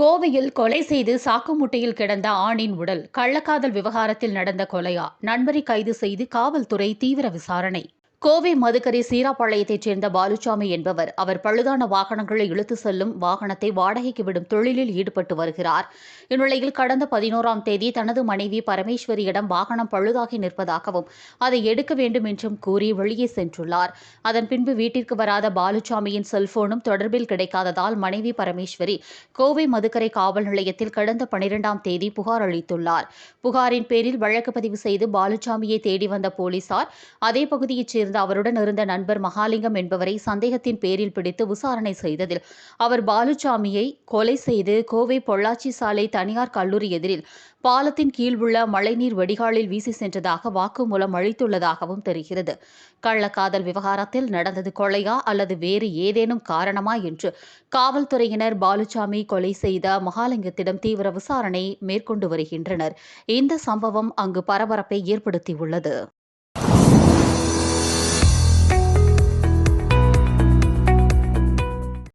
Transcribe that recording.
கோவையில் கொலை செய்து சாக்கு முட்டையில் கிடந்த ஆணின் உடல் கள்ளக்காதல் விவகாரத்தில் நடந்த கொலையா? நண்பரை கைது செய்து காவல்துறை தீவிர விசாரணை. கோவை மதுக்கரை சீராப்பாளையத்தைச் சேர்ந்த பாலுசாமி என்பவர் அவர் பழுதான வாகனங்களை இழுத்து செல்லும் வாகனத்தை வாடகைக்கு விடும் தொழிலில் ஈடுபட்டு வருகிறார். இந்நிலையில் கடந்த பதினோராம் தேதி தனது மனைவி பரமேஸ்வரியிடம் வாகனம் பழுதாகி நிற்பதாகவும் அதை எடுக்க வேண்டும் என்றும் கூறி வெளியே சென்றுள்ளார். அதன் பின்பு வீட்டிற்கு வராத பாலுசாமியின் செல்போனும் தொடர்பில் கிடைக்காததால் மனைவி பரமேஸ்வரி கோவை மதுக்கரை காவல் நிலையத்தில் கடந்த பனிரெண்டாம் தேதி புகார் அளித்துள்ளார். புகாரின் பேரில் வழக்கு பதிவு செய்து பாலுசாமியை தேடி வந்த போலீசார் அதே பகுதியைச் சேர்ந்த அவருடன் இருந்த நண்பர் மகாலிங்கம் என்பவரை சந்தேகத்தின் பேரில் பிடித்து விசாரணை செய்ததில் அவர் பாலுசாமியை கொலை செய்து கோவை பொள்ளாச்சி சாலை தனியார் கல்லூரி எதிரில் பாலத்தின் கீழ் உள்ள மழைநீர் வடிகாலில் வீசி சென்றதாக வாக்குமூலம் அளித்துள்ளதாகவும் தெரிகிறது. கள்ளக்காதல் விவகாரத்தில் நடந்தது கொலையா அல்லது வேறு ஏதேனும் காரணமா என்று காவல்துறையினர் பாலுசாமி கொலை செய்த மகாலிங்கத்திடம் தீவிர விசாரணை மேற்கொண்டு வருகின்றனர். இந்த சம்பவம் அங்கு பரபரப்பை ஏற்படுத்தியுள்ளது.